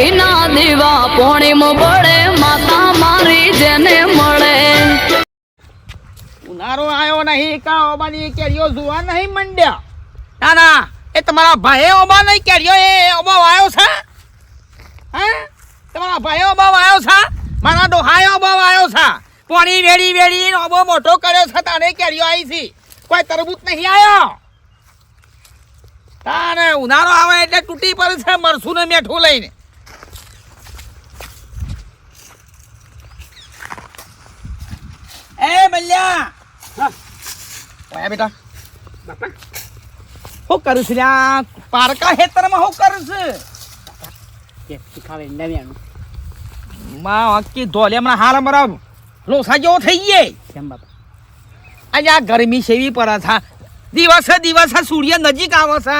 ઘીના દીવા પોણીમ બળે માતા મારી જેને મળે. ઉનાળો આવ્યો નહીં, કા ઓબાની કેરીઓ જોવા નહીં મંડ્યા? ના ના, એ તમારા ભાઈએ ઓબા નહીં કેરીઓ, એ ઓબા આવ્યો છે? હે? તમારા ભાઈએ ઓબા આવ્યો છે? મારા ડોહાયો ઓબા આવ્યો છે? પોણી વેડી વેડી ઓબો મોટો કર્યો છે, તારે કેરીઓ આવી છે. કોઈ તરબૂત નહીં આવ્યો તારે ઉનાળો આવે એટલે તૂટી પડે છે મરસું ને મેઠું લઈને. એ મલ્યા ઓયા બેટા બાપા શું કરું છું લ્યા પારકા હેતરમાં હું કરું છું શીખાવે નવ્યાનું માં અક્કી ધોલે હમણાં હાલ અમારા લોસા જેવો થઈ ગયે કેમ બાપા આજે આ ગરમી સેવી પર છે દિવસે દિવસે સૂર્ય નજીક આવે છે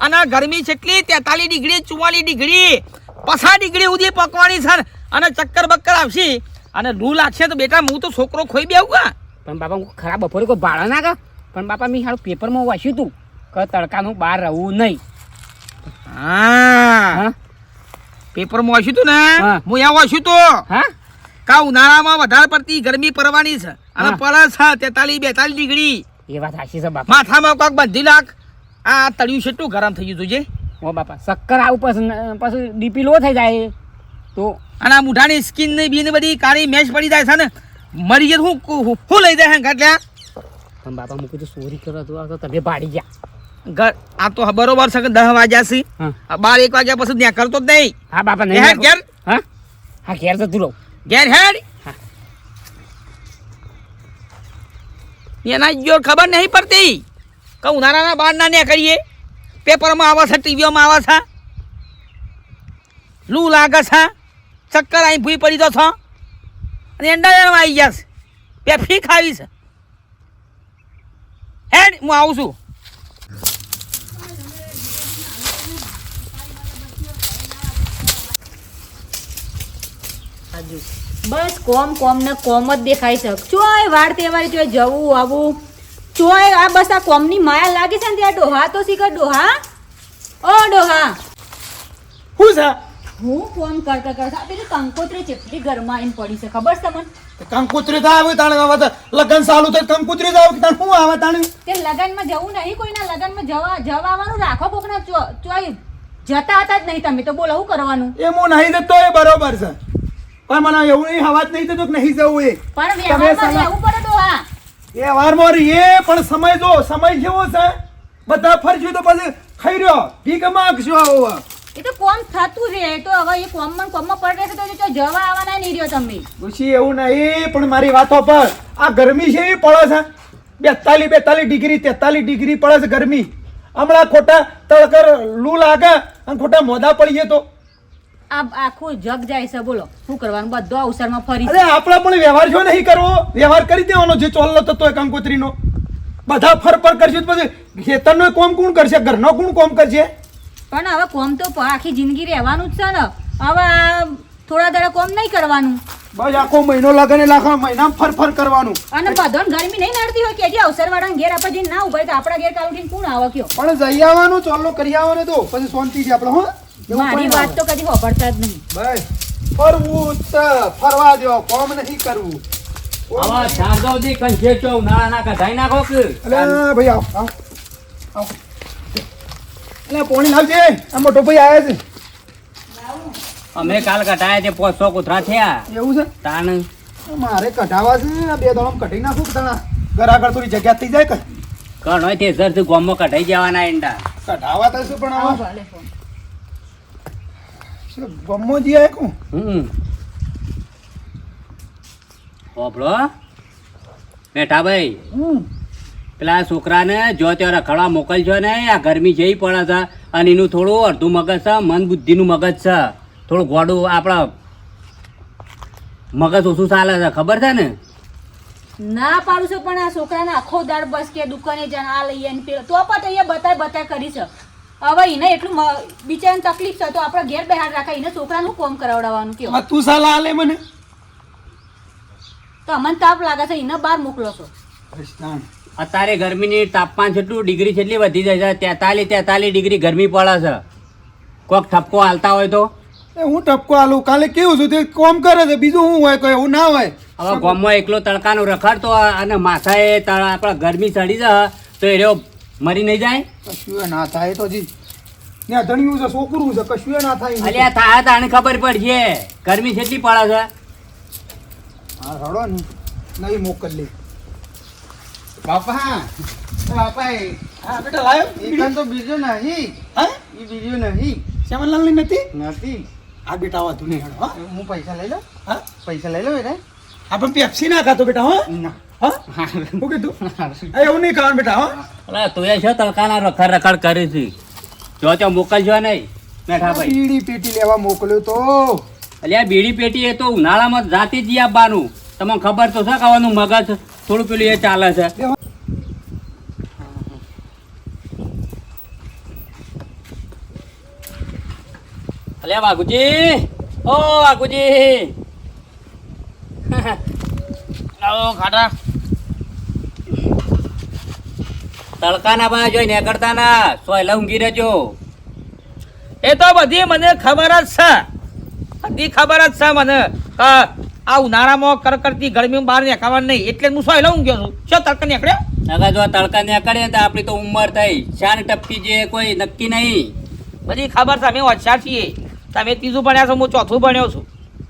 અને ગરમી કેટલી તેતાલીસ ડિગ્રી ચુમ્માલીસ ડિગ્રી પસા ડિગ્રી સુધી પકવાની છે અને ચક્કર બક્કર આવશે અને લૂ લાગશે તો બેટા હું તો છોકરો ખોઈ બેવું કા પણ બાપા હું ખરાબ બપોરે કોઈ ભાડા ના કા પણ બાપા મેં હારું પેપરમાં વાંચ્યું તું કે તડકાનું બહાર રહેવું નહીં. હા. પેપરમાં વાંચ્યું તું ને? હું. ત્યાં વાંચ્યું તું. હા? કા ઉનાળામાં વધારે પડતી ગરમી પડવાની છે. અને. પડે છે તેતાલીસ બેતાલીસ ડિગ્રી. એ વાત સાચી છે બાપા. માથામાં કોક બાંધી લાખ આ તળિયું છે ગરમ થઈ ગયું જે. ઓ બાપા શક્કર આવું પછી પછી ડીપી લો થઈ જાય. તો અને આ મુઠાની સ્કિન ને બીન બધી કાળી મેચ પડી જાય છે ને મરી જાય હું હું લઈ જાય ગાંઠલ્યા પણ બાપા મૂકી તો ચોરી કરો તો આ તો તમે ભાડી ગયા. ઘર આ તો બરોબર છે કે દસ વાગ્યા છે આ બાર એક વાગ્યા પછી ત્યાં કરતો જ નહીં. હા બાપા નહીં હેડ ઘેર? હા? હા ઘેર તો તું ઘેર હેડ એના જો ખબર નહીં પડતી. કે ઉનાળાના બાર ના ને કરીએ. પેપરમાં આવે છે ટીવીઓમાં આવે છે. લૂ લાગે છે. ચક્કર અહીં ભૂઈ પડી દો છો. અને એંડામાં આવી ગયા છે. પેફી ખાવી છે. હેડ હું આવું છું. બસ કોમ કોમ ને કોમ જ દેખાય છે. ચોય વાર તહેવાર ચોય જવું આવું. ચોય આ બસ આ કોમની માયા લાગે છે ને ત્યાં ડોહા તો શીખર ડોહા? ઓ ડોહા. શું છે? હું ફોન કરતા કરતા પેલી કંકોત્રી ચેટલી ઘરમાં આવીને પડી છે ખબર છે તમને? કંકુત્રી તો આવે તાણે આવે લગન ચાલુ થાય કંકુત્રી તો આવે તાણે શું આવે તાણે? તે લગનમાં જવું નહીં કોઈના લગનમાં જવા જવાવાનું રાખો કોકના ચોઈ જતા હતા જ નહીં તમે તો બોલો શું કરવાનું? એ હું નહીં જતો એ બરોબર છે. પણ મને એવું નહીં હવા જ નહીં થતો કે નહીં જવું એ. પણ વ્યવહારમાં જવું પડે ડોહા એ વારમાં એ પણ સમય જો સમય કેવો છે. બધા ફરજો તો પછી ખાઈ રહ્યો. ભીખ માગશું આવો એ તો કોમ થતું રહે. તો હવે એ કોમમાં કોમમાં પડ રહેશે તો જવા આવવાના નહીં રહ્યો તમે. ખુશી એવું નહીં પણ મારી વાતો પર. આ ગરમી છે એવી પડે છે. બેતાલીસ બેતાલીસ ડિગ્રી તેતાલી ડિગ્રી પડે છે ગરમી. હમણાં ખોટા તળકર લૂ લાગે અને ખોટા મોદા પડીએ તો. આ આખું જગ જાય છે બોલો. શું કરવાનું? બધો અવસરમાં ફરી અરે આપણે પણ વ્યવહાર જો નહીં કરવો વ્યવહાર કરી દેવાનો જે ચોલ્લો થતો હોય કંકોત્રીનો. બધા ફર ફર કરશે પછી ખેતરનો કોમ કોણ કરશે? ઘરનો કોણ કોમ કરશે? પણ હવે કોમ તો આખી જિંદગી રહેવાનું જ છે ને. હવે આ થોડા દાડા કોમ નહીં કરવાનું. બસ આખો મહિનો લાગે ને લાખો મહિના ફર ફર કરવાનું. અને બધોન ગરમી નહીં નડતી હોય કે જે અવસર વાળા ઘેર આપણે જઈને ના ઊભા તો આપણા ઘેર કાલ કોણ આવે કયો? પણ જઈ આવવાનું ચાલો કરી આવવાનું તો. પછી શાંતિ છે આપણે હો. મારી વાત તો કદી હોભળતા જ નહીં. બસ. ફરવું તો ફરવા દેવા કોમ નહીં કરવું. હવે શારદાવજી કંજે ચો ઉનાળાના કઢાઈ નાખો કે? અલે ભાઈ આવ આવ. આવ. અલે પોણી લાવજે આ મોટો ભાઈ આવ્યા છે. અમે કાલ કટાયા છે પોસો કૂતરા થયા. એવું છે? તાન મારે કઢાવા છે આ બે દોડમ કઢી નાખું તણા? ઘર આગળ થોડી જગ્યા થઈ જાય કે? કણોય તે સરથી ગોમમાં કઢાઈ જવાના એંડા. કઢાવા તો શું પણ આવો આવા ભલે ફોન. શું ગમો જી આય કું હમ. હોભળો. બેઠા ભાઈ. પેલા છોકરાને જો ત્યાં રખડવા મોકલજો ને આ ગરમી જઈ પડે છે. અને એનું થોડું અડધું મગજ છે મન બુદ્ધિનું મગજ છે. થોડું ગોડું આપણા મગજ ઓછું ચાલે છે ખબર છે ને? ના પાડું છું પણ આ છોકરાને આખો દાડ બસ કે દુકાને જણ આ લઈએ ને પેલો. તો પણ અહીંયા બતાય બતાય કરી છે. હવે એને એટલું બિચારાને તકલીફ છે તો આપણે ઘેર બેહાર રાખાય એને છોકરાનું કોમ કરાવડાવવાનું કે તું સલાહ આલે મને? તો અમને તાપ લાગે છે એને બહાર મોકલો છો. અત્યારે ગરમીની તાપમાન જેટલું ડિગ્રી જેટલી વધી જાય છે તેતાલીસ તેતાલીસ ડિગ્રી ગરમી પડે છે. કોક ઠપકો હાલતા હોય તો? એ હું ટપકો આલું કાલે કેવું છું? તે કોમ કરે છે. બીજું શું હોય કોઈ? એવું ના હોય? હવે ગામમાં એકલો તડકાનો રખડતો અને માથાએ આપણા ગરમી ચડી જાય તો એ રહ્યો મરી નહીં જાય? કશું ના થાય તો જી. ત્યાં ધણિયું છે છોકરું છે કશું ના થાય. અલ્યા થાય તાને ખબર પડશે ગરમી જેટલી પડે છે. હા રડો ને. નહીં મોકલી બાપા બાપા હા બેટા લાયો. એકન તો બીજું નહીં. હા? એ બીજું નહીં. શ્યામલાલની નથી? નથી. આ બેટા વાતું નહીં હા. હું પૈસા લઈ લઉં? હા? પૈસા લઈ લઉં એટલે આપણે પેપ્સી ના ખાતો બેટા હો. ના. હા? શું કીધું? એવું નહીં ખાવાનું બેટા હા. અલા તું એ છે તડકાના રખડ રખડ કરી છે? જો ત્યાં મોકલજો નહીં બેઠા ભાઈ. બીડી પેટી લેવા મોકલ્યો તો. અલ્યા બીડી પેટી એ તો ઉનાળામાં જાતે જ આપવાનું તમને ખબર તો છે ખાવાનું મગજ? થોડું પેલું એ ચાલે છે. અલે વાઘુજી! ઓ વાઘુજી! આવો ખાટા તડકાના બા જોઈ નીકળતા ના. સોયલા ઊંઘી રહેજો. એ તો બધી મને ખબર જ છે. બધી ખબર જ છે મને. કે આ ઉનાળામાં કરકરતી ગરમીમાં બહાર નીકળવાનું નહીં. એટલે હું સોય લઉં ગયો છું. શું તડકા નીકળ્યો? નગર જો તડકા નીકળે તો આપણી તો ઉંમર થઈ. શાન ટપકી જે કોઈ નક્કી નહીં. બધી ખબર છે અમે હોશિયાર છીએ. તમે ત્રીજું ભણ્યા છો હું ચોથું ભણ્યો છું.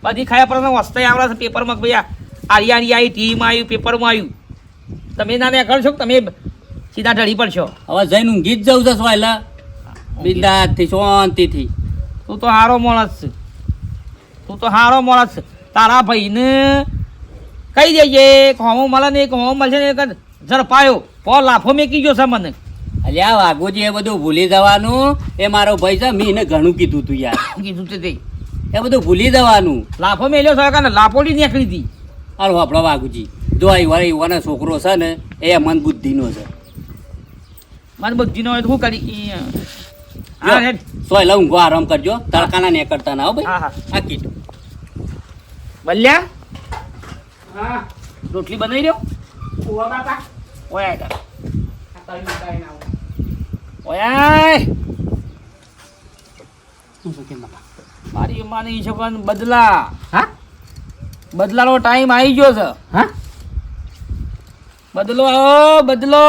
બધી ખાયા પર વસ્તુ આવડે છે પેપરમાં ભાઈ આરિયારી આવી ટીમ આવ્યું પેપરમાં આવ્યું તમે ના નીકળશો છો તમે સીધા ઢળી પડશો? હવે જઈને હું ગીત જવું છે સોયલા. બિંદાસથી શાંતિથી. તું તો હારો માણસ છે. તું તો હારો માણસ છે. તારા ભાઈને કહી દેજે હોમો મળે ને કે હોમો મળશે ને એક ઝડપાયો. પો લાફો મેકી ગયો છે મને. અલ્યા વાઘુજી એ બધું ભૂલી જવાનું. એ મારો ભાઈ છે મેં એને ઘણું કીધું તું યાર. કીધું તે એ બધું ભૂલી જવાનું. લાફો મેલ્યો છે કે લાફોડી નીકળી હતી. અરે આપણો વાઘુજી. જો આ યુવા યુવાનો છોકરો છે ને એ મન બુદ્ધિનો છે. મન બુદ્ધિનો હોય તો શું કરી? સોય હા ઊંઘો આરામ કરજો. તડકાના ના હો હા, હા. ભાઈ કીધું બલ્યા હા. રોટલી બનાવી રહ્યો ઓય આય તાર. ઓય બાપા? મારી માની છોકરાને બદલા. હા? બદલાનો ટાઈમ આવી ગયો છે. હા? બદલો આવો બદલો.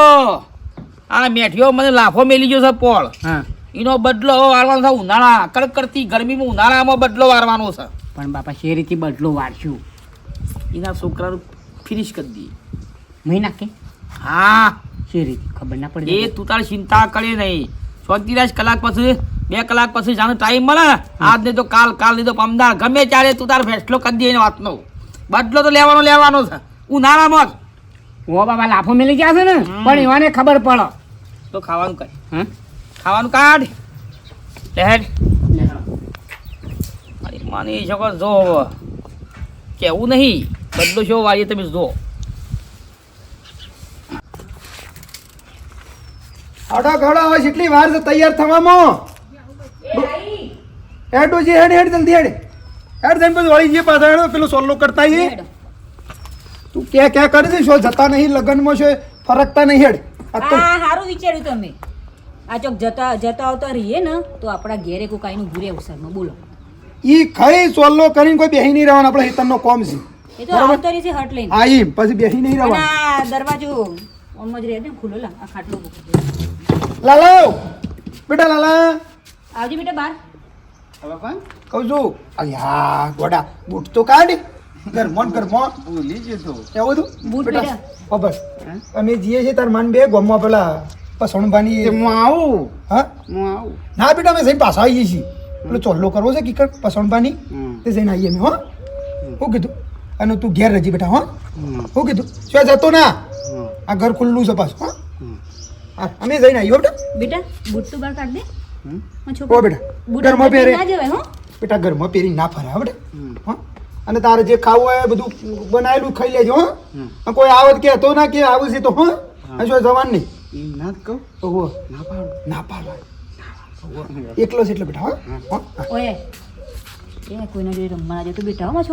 આ મેઠિયો મને લાફો મેલી ગયો છે પોળ. હા. એનો બદલો વારવાનો છે ઉનાળા. કડકડતી ગરમીમાં ઉનાળામાં બદલો વારવાનો છે. પણ બાપા શેરીથી બદલો વાળશું એના છોકરાનું ફિનિશ કરી દઈએ. મહિના નાખે? હા. શેરીથી? ખબર ના પડે એ તું તારી ચિંતા કરે નહીં. ચોત્રીસ કલાક પછી બે કલાક પછી જાણે ટાઈમ મળે. આજ નહીં તો કાલ કાલ નહીં તો પમદાર ગમે ત્યારે તું તારો ફેસલો કરી દે એની વાતનો. બદલો તો લેવાનો લેવાનો છે. હું નાના મત ઓ બાબા લાફો મેલી ગયા છે ને? પણ એવાને ખબર પડે. તો ખાવાનું કાઢ. હા? ખાવાનું કાઢ. લેહેડ મારી માની શકો જો હવે. કેવું નહીં. બદલો છો વાળીએ તમે જો. હડો ઘડો હવે કેટલી વાર છે તૈયાર થવામાં. હેડ જી હેડ હેડ જલ્દી હેડ. હેડ જઈને પછી વળી જઈએ પાછા હેડો પેલો સોલ્લો કરતા આવીએ તું કે કે કરી દે? છો જતા નહીં લગ્નમાં છે ફરકતા નહીં હેડ. આ તો આ સારું વિચાર્યું તમે. આ ચોક જતા જતા આવતા રહીએ ને તો આપણા ઘેરે કોઈ કાંઈનું ભૂરે અવસરમાં બોલો. ઈ ખાઈ સોલ્લો કરીને કોઈ બેહી નહીં રહેવાનું આપણે હિતનનો કોમ છે. એ તો આવતો રહી છે હટ લઈને હા ઈ પછી બેહી નહીં રહેવાનું. દરવાજો ઓમ જ રહે ને ખુલ્લો લા આ ખાટલો લાલો બેટા લાલા. આવજે બેટા બહાર. કહું છું. અલ્યા ગોડા બૂટ તો કાઢ. ઘરમાં ને ઘરમાં ભૂલી જતો એવું હતું? બૂટ બેટા પહેર્યા? ખબર અમે જઈએ છીએ તાર માન બે ગોમમાં પેલા પસણબાની હું આવું. હા? હું આવું. ના બેટા અમે જઈને પાછા આવીએ છીએ. પેલો ચોલ્લો કરવો છે કીકર પાણી. તે જઈને આવીએ અમે હો. હું કીધું અને તું ઘેર રજી બેટા હો. હું કીધું શું જતો ના. આ ઘર ખુલ્લું છે પાછું હા. અમે જઈને આવીએ બેટા બેટા. બૂટ તો બહાર કાઢ દે. ઓ બેટા ઘરમાં પહેરે. બેટા ઘરમાં પહેરી ના ફરે બેટા. હા. અને તારે જે ખાવું હોય એ બધું બનાવેલું ખાઈ લેજો હા. કોઈ આવત કે તો ના કે આવું છે તો હા. શું જવાન નહીં. ના કહું. ના પાડું. ના પાડવા. એકલો છે એટલે બેઠા હો હો. એ કોઈને જોઈ રમવાના જતો બેટા હો જ.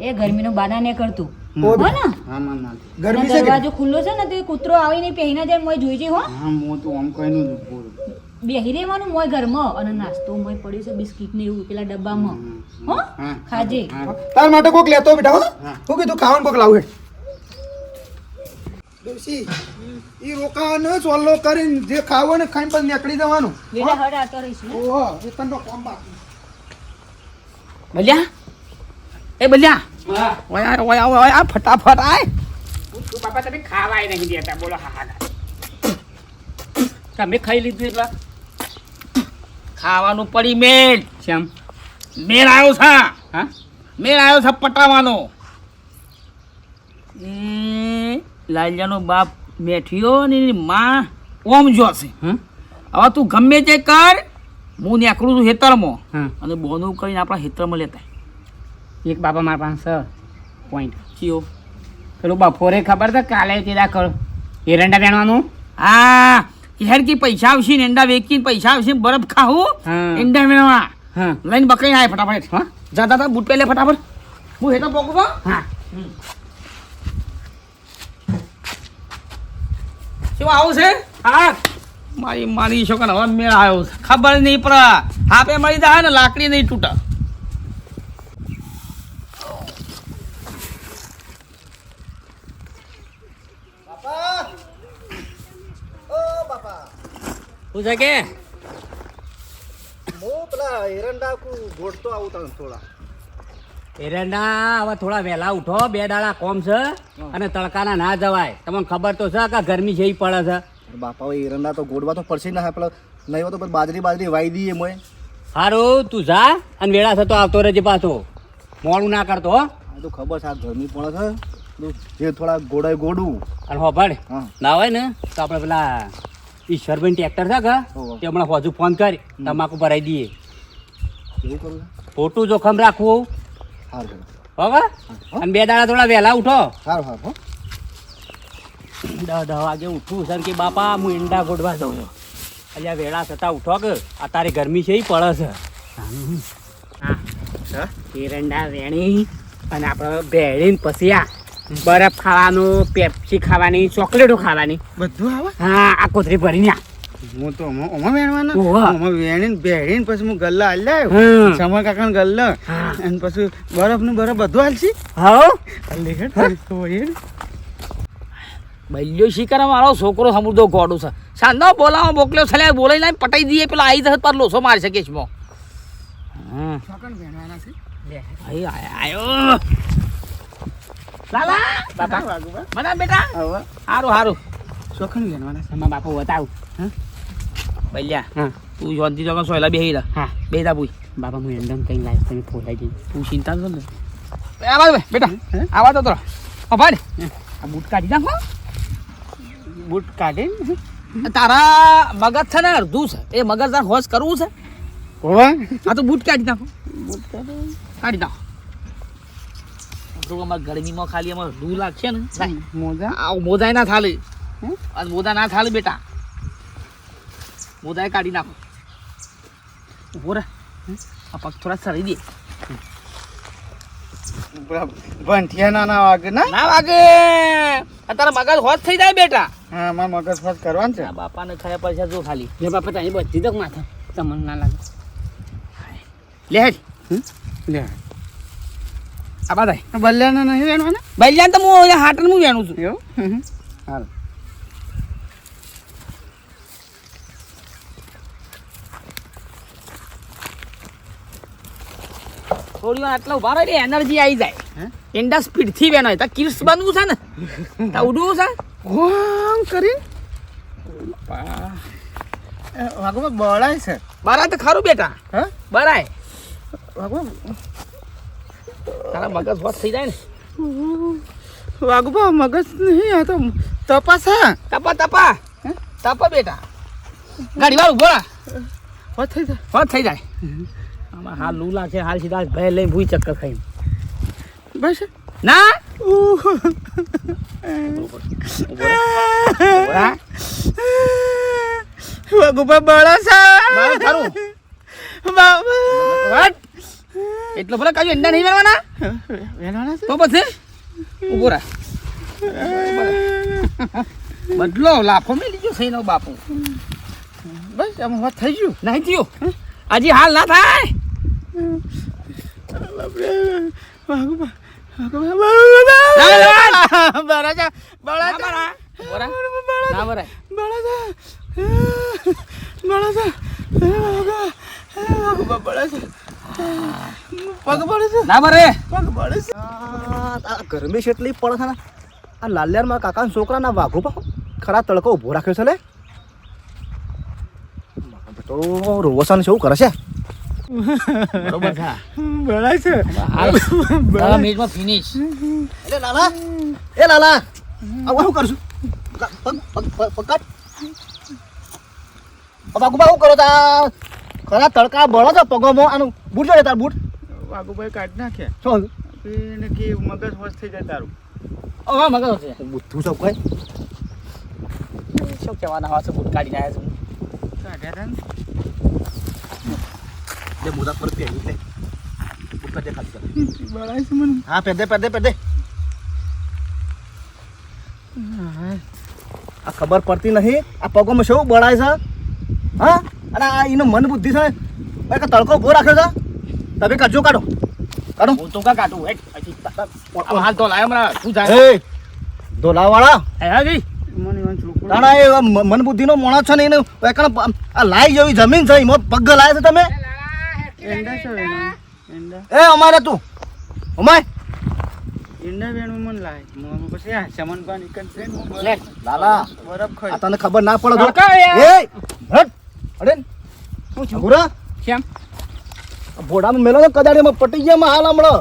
એ ગરમીનો બાના ને કરતું. હો ને? હા માં ના જ. ગરમી છે દરવાજો ખુલ્લો છે ને તો કૂતરો આવીને પહેરીને જાય મોય જોઈ જાય હો. હા તો આમ. બેહી રહેવાનું મોય ઘરમાં અને નાસ્તો મોય પડ્યું છે બિસ્કિટ ને એવું પેલા ડબ્બામાં. હો? ખાજે. તાર માટે કોક લેતો બેટા હો. હું. કીધું ખાવાનું કોક લાવું ડોશી ઈ રોકાવાનો સોલ્લો કરીને જે ખાવો ને ખાઈને પછી નીકળી જવાનું. વેલા હડે આતો રહીશું ઓહો વેતનનો કામ બાકી. બલ્યા? એ બલ્યા? ઓય આ ઓય ઓય ફટાફટ આય. તું બાપા તમે ખાવાય નહીં દેતા બોલો હા હા તમે ખાઈ લીધું એટલે? ખાવાનું પડી મેલ. શ્યામ મેલ આવ્યો છે. હા? મેલ આવ્યો છે પટાવાનો. એ લાલિયાનો બાપ મેઠિયો ને એની માં ઓમ જોશે. હવે તું ગમે તે કર હું નીકળું છું હેતરમાં અને બોનું કરીને આપણા હેતરમાં લેતા એક બાપા મારા પાસે પોઈન્ટ કયો? પેલું બપોરે ખબર છે કાલે તે કર એરંડા વેણવાનું હા હેર કી પૈસા આવશે ને એંડા વેચીને પૈસા આવશે બરફ ખાવું. એંડા વેણવા. હા. લઈને બકરી આવે ફટાફટ. હા. જા જા જા બૂટ પહેલે ફટાફટ. હું હેઠળ પોકું હા. શું આવું છે? હા. મારી મારી છોકરા હવે મેળ આવ્યો છે. ખબર નહીં પણ હાપે મળી જાય ને લાકડી નહીં તૂટે. શું છે કે? હું પેલા એરંડા ગોઠતો આવું તને થોડા. એરંડા હવે થોડા વહેલા ઉઠો બે દાડા કોમ છે અને તડકાના ના જવાય. તમને ખબર તો છે કે ગરમી જેવી પડે છે. બાપા એરંડા તો ગોડવા તો પડશે ના પેલા નહીં હોય તો બાજરી બાજરી વાઈ દઈએ મોય સારું તું જા અને વેળા થતો આવતો રહેજે પાછો. મોડું ના કરતો તો ખબર છે ગરમી પડે છે. જે થોડા ગોડાય ગોડું. અને હા ના હોય ને તો આપણે પેલા ઈશ્વરભાઈ ટ્રેક્ટર છે કે. તે હમણાં હજુ ફોન કરી તમાકુ ભરાઈ દઈએ. એવું કરું? ખોટું જોખમ રાખવું. સારું હવે અને બે દાડા થોડા વહેલા ઉઠો. સારું સારું દસ દસ વાગે ઉઠું સર કે બાપા હું ઈંડા ગોડવા દઉં છું. અલ્યા વેળા થતા ઉઠો કે અત્યારે ગરમી છે એ પડે છે. હા? એરંડા વેણી અને આપણે ભેળીને પછી આ બરફ ખાવાનું પેપ્સી ખાવાની ચોકલેટો ખાવાની. બધું આવે? હા આ કોથળી ભરીને આ. હું તો ઓમાં વેણવાના. ઓમાં વેણીને બેહીને પછી હું ગલ્લા હાલ લાવ્યો. સમર કાકાનો ગલ્લો. અને પછી બરફનું બરફ બધું હાલશી. હાઉ? લે હેડ. તારી તો હેડ. બલ્યો શિકાર મારો છોકરો સમૃદ્ધો ગોડો છે. સાંજનો બોલાવો મોકલ્યો છે બોલાઈ લાઈને પટાઈ દઈએ. પેલા આવી જશે પર લોસો મારી શકે છે હા. આય- આયો. લાલા! બાપા. મને બેટા. સારું હારું હારું. ચોકન વેણવાના છે. બાપુ બતાવ. બલ્યા હા તું શાંતિ જગન સોયલા બેહી રા હા બેટા પૂછ બાપા હું એંડમ કઈ લાઈફ તમે ફોલાઈ જઈ તું ચિંતા ન કર આવા દે બેટા આવા તો ઓ ભાઈ આ બૂટ કાઢી નાખો બૂટ કાઢીને તારા મગજ છે ને અડધું છે. એ મગજ તાર હોશ કરવું છે. હોવા આ તો બૂટ કાઢી નાખો. કાઢી. નાખો. તો અમારે ગરમીમાં ખાલી અમારે લૂ લાગશે ને. મોજા. આ મોજાય ના થાલે. મોજા ના થાલે બેટા. મોજાય કાઢી નાખો. ઊભો રે. આ પગ થોડા સરી દે. ભંઠિયા ના ના વાગે ના? ના વાગે. તારા મગજ હોશ થઈ જાય બેટા. હા મારા મગજ ફસ કરવાનું છે. બાપાને ખાયા પૈસા જો ખાલી. બાપા તારી બધી તક માથા. તમને ના લાગે. લે હેડ. લે. આ બાદ બલ્યાના નહીં વેણવાના? ભાઈ તો હું હાટન હું વેણું છું. એવું? હાલ. થોડી વાર આટલા ઊભા રહે એનર્જી આવી જાય. એન્ડા સ્પીડથી બેનો તા કિર્સ બનવું છે ને. તા ઉડવું છે. કોમ કરી? વાગો બળાય છે. બરાય તો ખરું બેટા. હા? બરાય વાગો તારા મગજ હોશ થઈ જાય ને. વાગવા મગજ નહીં આ તો તપાસા તપા તપા. તપા બેટા. ગાડી વાળું બોલા વાત થઈ જાય. વાત થઈ જાય. આમાં હાલ લૂ લાગશે હાલ સીધા ભય લઈને ભૂઈ ચક્કર ખાઈ બસ ના? વાગુબા બળા છે ખરું બાબા. એટલો ભલે કાજુ એંડા નહીં મેળવાના છે? તો પછી? ઊભો રહે. બદલો લાફો મેં લીધો સહી નો બાપુ. બસ આમ વાત થઈ ગયું. નહીં થયું? હજી હાલ ના થાય? ગરમી છે એટલી પડે છે ને આ લાલિયારમાં કાકાના છોકરાના વાઘો પા ખરા તડકો ઊભો રાખ્યો છે લે તો રોવસાને શું કરે છે બરોબર છે. બળાશે હાલ દસ મિનિટમાં ફિનિશ એટલે લાલા એ લાલા. આ શું કરશું પગ પગ પગ પગ શું કરો તા ખરા તડકા બળો છો પગોમાં? આનું બૂટ જોડે તાર બૂટ. વાઘુભાઈ કાઢી નાખ્યા શું એને કે મગજ વસ થઈ જાય તારું. હા મગજ છે બુદ્ધું સૌ કઈ? શું કહેવાના છે બૂટ કાઢીને આવ્યા છું કાઢ્યા હતા ને? જે મોદા પર પહેરી લે બૂટ કાઢે ખાલી કર બળાશે મને હા પહેર દે પહેર દે પહેર દે આ ખબર પડતી નહીં આ પગોમાં શું બળાય છે હા અને આ એનો મન બુદ્ધિ છે કે તડકો ઊભો રાખ્યો છે તમે કરજો કાઢો કાઢો હું તો કા કાઢું આમ હાલ તો લાયો હમણાં તું જાય એ ધોલાવાળા હે હાજી મને એવા છોકરો તાણા એ મ- મન બુદ્ધિનો માણસ છે ને એને આ લાઈ જેવી જમીન છે એમાં પગ લાયા છે તમે એંડા છે એ અમારે તું. અમાય એંડા વેણું મન લાય. મો પછી આ ચમન હું લે લાલા. બરફ તને ખબર ના પડે યાર. એ હટ. અરે શું છે કેમ? ભોડામાં મેલો ને કદાડીમાં પટી ગયા માં હાલ હમણાં.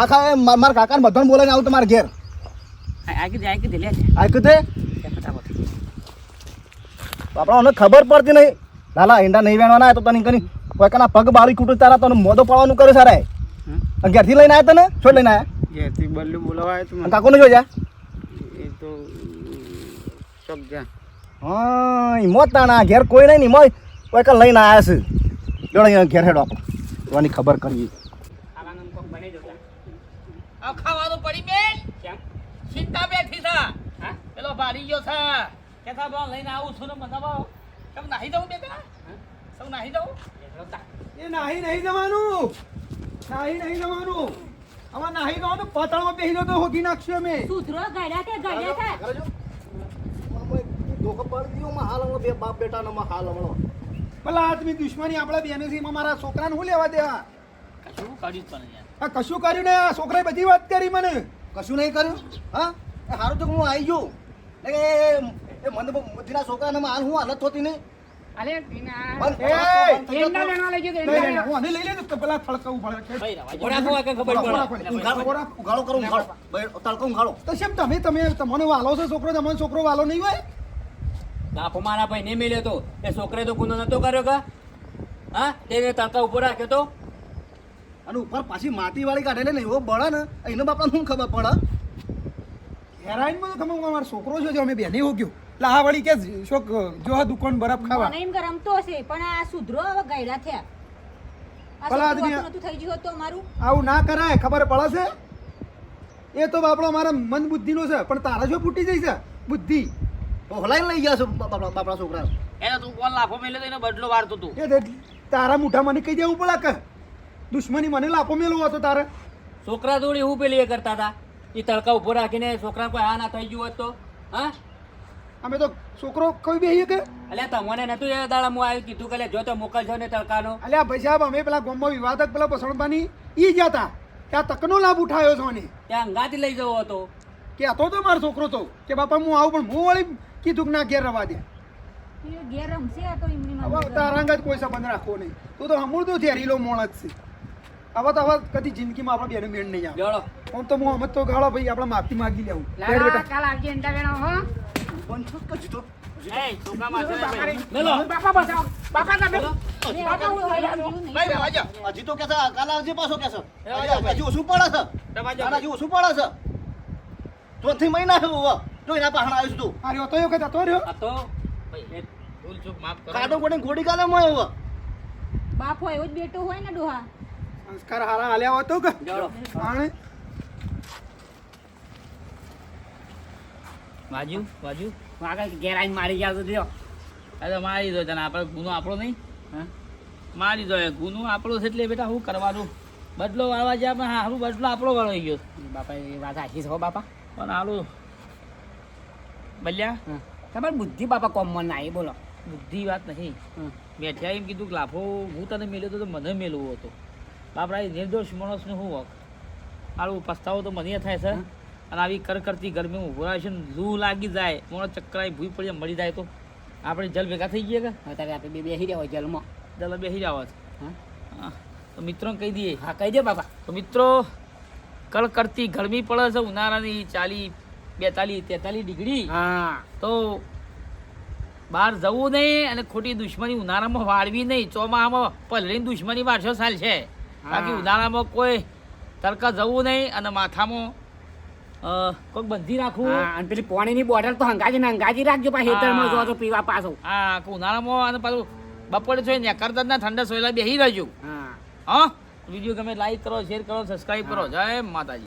આખા મારા કાકાને બધાને બોલાવીને આવું તમારા ઘેર. આપણને ખબર પડતી નહીં. લાલા ઈંડા નહીં વેણવાના તો તને કરી કોઈકના પગ બારી કૂટું તારા તને મોદો પાડવાનું કરે સારા ઘેરથી લઈને આવ્યા તને? છોડ લઈને આવ્યા ઘેરથી બલ્લુ બોલાવાય તું અને કાકોને જોજા એ તો ચોક જા. હા હિંમત તાણા ઘેર કોઈ નહીં હિંમત કોઈ કાં લઈને આવ્યા છે. જોડે અહીંયા ઘેર હેડો. જોવાની ખબર કરવી. આ ખાવાનું પડી બેન. કેમ? ચિંતા બેઠી છે. હા? પેલો ભારી ગયો છે. કે લઈને આવું છું ને નાહી દઉં બેટા? સૌ નાહી દઉં? એ નાહી નહીં જવાનું. નાહી નહીં જવાનું. અમાર નાહી જવાનું પાતળમાં બેસી તો હોગી નાખશું અમે. સુધરો ગાડ્યા કે ગાડ્યા કે ધોકો માં હાલ બે બાપ બેટાનો માં હાલ હમણાં. ભલા આદમી દુશ્મની આપણા બેને છે મારા છોકરાને શું લેવા દેવા? કશું પણ કર્યું ને આ છોકરાએ બધી વાત કરી મને. કશું નહીં કર્યું? હા? સારું તો હું આવી ગયો. એ એ- એ મને બુદ્ધિના છોકરાને હાલ હું હાલત હોતી નહીં. અલે. લેવા લઈ ગયો લે, હું આને લઈ લે તો પેલા થળકાવું પડે ભાઈ રવા કે ખબર પડે? ઉઘાડો ઉઘાડો. કરો ઉઘાડો. ભાઈ, ઉઘાડો. તો શેમ તમે તમે તમને વાલો છો છોકરો તમને છોકરો વાલો નહીં હોય? બાપુ મારા ભાઈ ને મળ્યો તો. એ છોકરે તો ગુનો નતો કર્યો કા? હા? તેને તડકા ઉપર રાખ્યો તો? અને ઉપર પાછી માટી વાળી કાઢે ને એવો બળે ને એનો બાપા શું ખબર પડે? હેરાઈનમાં તો ખબર મારો છોકરો છે અમે બેને હો આ વળી કે શોક જો હા દુકાન બરફ ખાવા. મને એમ કે રમતો હશે પણ આ સુધરો હવે ગયડા થયા. આ ભલા આદમી- નતું થઈ ગયું તો મારું આવું ના કરાય ખબર પડે છે? એ તો બાપડો મારા મન બુદ્ધિનો છે પણ તારા જો ફૂટી જઈ છે બુદ્ધિ હલાઈને લઈ ગયા છો બાપડા બાપડા છોકરા એને તું કોણ લાફો મેલે તો એને બદલો વારતો તું. એ તારા મુઠા મને કહી દેવું પડે કે. દુશ્મની મને લાફો મેલવો હતો તારે. છોકરા જોડી હું પેલી એ કરતા હતા એ તડકા ઊભો રાખીને છોકરા કોઈ હા ના થઈ ગયું હોત તો? હા? અમે તો છોકરો કોઈ બેહીએ કે અલ્યા તમને નતું એ દાડા હું આવી કીધું કે જો તો મોકલજો ને તડકાનો. અલ્યા ભાઈ સાહેબ અમે પેલા ગોમમાં વિવાદક પેલા પસણબાની ઈ ગયા હતા. કે આ તકનો લાભ ઉઠાવ્યો છો ને? ત્યાં અંગાથી લઈ જવો હતો. કહેતો તો મારો છોકરો તો. કે બાપા હું આવું પણ હું વળી કીધું કે ના ઘેર રવા દે. એ ઘેર રમશે આ તો એમની તારા અંગત કોઈ સંબંધ રાખવો નહીં. તું તો હમુર તો થેરીલો મોણ જ છે. હવે તો હવે કદી જિંદગીમાં આપણે બેનો મેળ નહીં આવે. આમ તો હું અમત તો ગાળો ભાઈ આપણે માફી માગી લેવું. કાલ આવજે એંડા વેણો હો. હજી તો કે છે હજી પાછો કે છે રહેવા જાઓ હજી- હજી ઓછું પડે છે રહેવા જાઓ કાલે હજી ઓછું પડે છે ચોથી મહિના છે હવે. એના આવીશ તું આ તો એ વખત હતો રહ્યો આ તો ભાઈ એ ભૂલ ચૂક કાઢો કોને ઘોડી કાલે બાપ હોય એવો જ બેટો હોય ને ડોહા. સંસ્કાર હારા હાલ્યા તો કે. આણે વાજુ વાજુ. આગળ ઘેર આવીને મારી ગયા તો દ્યો અરે મારી દો તને આપણે ગુનો આપણો નહીં. હા? મારી દો ગુનો આપણો છે એટલે બેટા શું કરવાનું? બદલો વાળવા જ્યાં પણ હારું બદલો આપણો વાળો ગયો. બાપા એ વાત આખી છો બાપા. પણ હાલું. બલ્યા? હા. તમારે બુદ્ધિ બાપા કોમન ના એ બોલો. બુદ્ધિ વાત નહીં. હમ. બેઠ્યા એમ કીધું કે લાફો હું તને મેલ્યો હતો તો મને મેલવો હતો. બાપરા એ નિર્દોષ માણસનું શું વખ આવું પસ્તાવો તો મને થાય છે અને આવી કરકરતી ગરમી ઊભો રહે છે લૂ લાગી જાય મોણો ચક્કરાઈ ભૂઈ પડી મળી જાય તો. આપણે જલ ભેગા થઈ ગયા કે? અત્યારે આપણે બે બેસી રહ્યા હોય જલમાં. જલ બેસી રહ્યા હા? તો મિત્રો કહી દઈએ. હા કહી દે બાપા. તો મિત્રો કડકડતી ગરમી પડે છે ઉનાળાની ચાલી બેતાલીસ તેતાલીસ ડિગ્રી. હા. તો બહાર જવું નહીં અને ખોટી દુશ્મની ઉનાળામાં વાળવી નહીં. ચોમાસામાં પલળીને દુશ્મની વારસો સાલ છે બાકી ઉનાળામાં કોઈ તડકા જવું નહીં અને માથામાં અ, કોઈક બંધી રાખવું અને પેલી પાણીની બોટલ તો હંગાજી ને હંગાજી રાખજો પાછી હેતરમાં જો તો પીવા પાછો. હા ઉનાળામાં અને પાછું બપોરે જોઈ ને કરતા ના ઠંડા સોયલા બેસી રહેજો હા. હા? વીડિયો ગમે લાઈક કરો શેર કરો સબસ્ક્રાઈબ કરો. જય માતાજી.